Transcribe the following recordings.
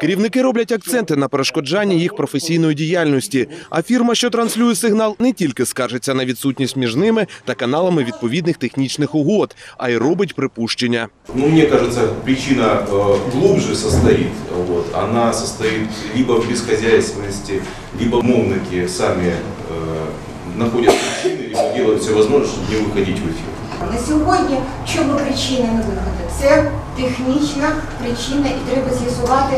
Керівники роблять акценти на перешкоджанні їх професійної діяльності. А фірма, що транслює сигнал, не тільки скаржиться на відсутність між ними та каналами відповідних технічних угод, а й робить припущення. Ну, мне кажется, причина э, глубже состоит. Вот. Она состоит либо в бесхозяйственности, либо мовники сами э, находят причины, либо делают все возможное, чтобы не выходить в эфир. На сьогодні, чому причина не виходу? Це технічна причина, і треба з'ясувати,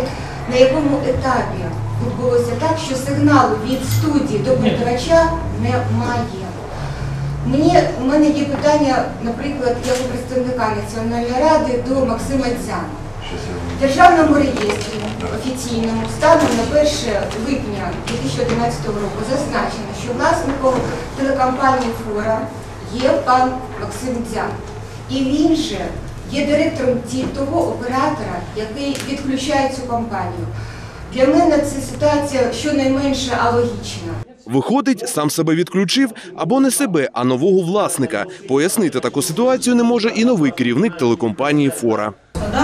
на якому етапі відбулося так, що сигналу від студії до передавача немає. Мені, у мене є питання, наприклад, як у представника Національної ради до Максима Дзяна. В Державному реєстрі офіційному станом на 1 липня 2011 року зазначено, що власником телекомпанії Фора є пан Максим Дзян. І він же є директором того оператора, який відключає цю компанію. Для мене це ситуація щонайменше алогічна. Виходить, сам себе відключив або не себе, а нового власника. Пояснити таку ситуацію не може і новий керівник телекомпанії Фора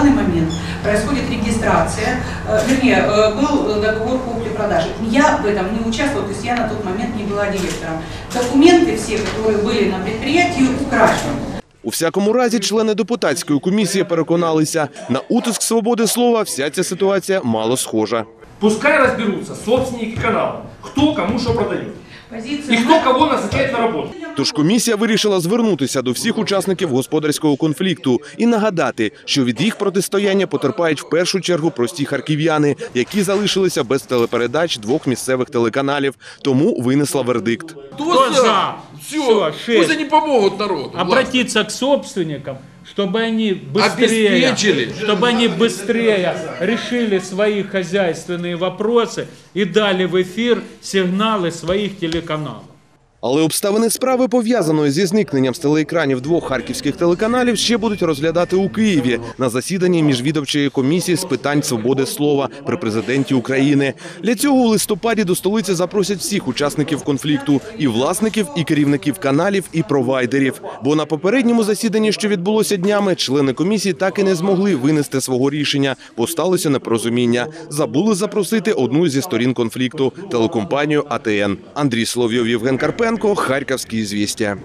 На данный момент происходит регистрация, э, вернее, э, был э, договор купли-продажи. Я в этом не участвовала, то есть я на тот момент не была директором. Документы все, которые были на предприятии, украшены. У всякому разі, члени депутатської комісії переконалися, на утиск свободи слова вся ця ситуація мало схожа. Пускай разберутся собственники канала, кто кому что продает. Позиция хто кого назначає на роботу. Тож комісія вирішила звернутися до всіх учасників господарського конфлікту і нагадати, що від їх протистояння потерпають в першу чергу прості харків'яни, які залишилися без телепередач двох місцевих телеканалів. Тому винесла вердикт. Хто за? Все, шесть. пусть они помогут народу. Обратиться к собственникам, чтобы они быстрее, чтобы они быстрее решили свои хозяйственные вопросы и дали в эфир сигналы своих телеканалов. Але обставини справи, пов'язаної зі зникненням з телеекранів двох харківських телеканалів, ще будуть розглядати у Києві на засіданні міжвідомчої комісії з питань свободи слова при президенті України. Для цього у листопаді до столиці запросять всіх учасників конфлікту і власників, і керівників каналів, і провайдерів. Бо на попередньому засіданні, що відбулося днями, члени комісії так і не змогли винести свого рішення, бо сталося непорозуміння. Забули запросити одну зі сторін конфлікту телекомпанію АТН. Андрій Соловйов, Євген Карпенко, Харківські звістя.